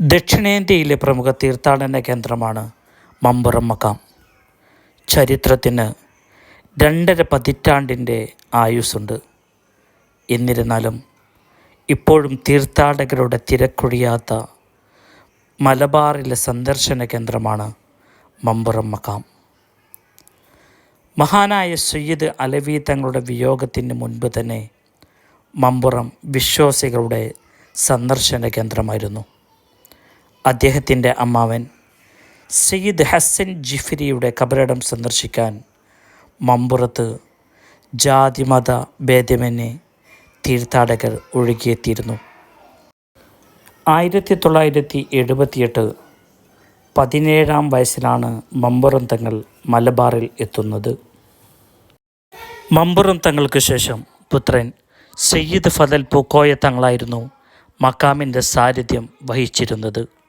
ദക്ഷിണേന്ത്യയിലെ പ്രമുഖ തീർത്ഥാടന കേന്ദ്രമാണ് മമ്പുറം മക്കാം. ചരിത്രത്തിന് രണ്ടര പതിറ്റാണ്ടിന്റെ ആയുസ്സുണ്ട്. എന്നിരുന്നാലും ഇപ്പോഴും തീർത്ഥാടകരുടെ തിരക്കൊഴിയാത്ത മലബാറിലെ സന്ദർശന കേന്ദ്രമാണ് മമ്പുറം മക്കാം. മഹാനായ സയ്യിദ് അലവി തങ്ങളുടെ വിയോഗത്തിന് മുൻപ് തന്നെ മമ്പുറം വിശ്വാസികളുടെ സന്ദർശന കേന്ദ്രമായിരുന്നു. അദ്ദേഹത്തിന്റെ അമ്മാവൻ സയ്യിദ് ഹസൻ ജിഫിരിയുടെ കബറിടം സന്ദർശിക്കാൻ മമ്പുറത്ത് ജാതിമത ഭേദമന്യേ തീർത്ഥാടകർ ഒഴുകിയെത്തിയിരുന്നു. ആയിരത്തി തൊള്ളായിരത്തി എഴുപത്തിയെട്ട് പതിനേഴാം വയസ്സിലാണ് മമ്പുറം തങ്ങൾ മലബാറിൽ എത്തുന്നത്. മമ്പുറം തങ്ങൾക്ക് ശേഷം പുത്രൻ സയ്യിദ് ഫതൽ പൂക്കോയ തങ്ങളായിരുന്നു മക്കാമിന്റെ സാന്നിധ്യം വഹിച്ചിരുന്നത്.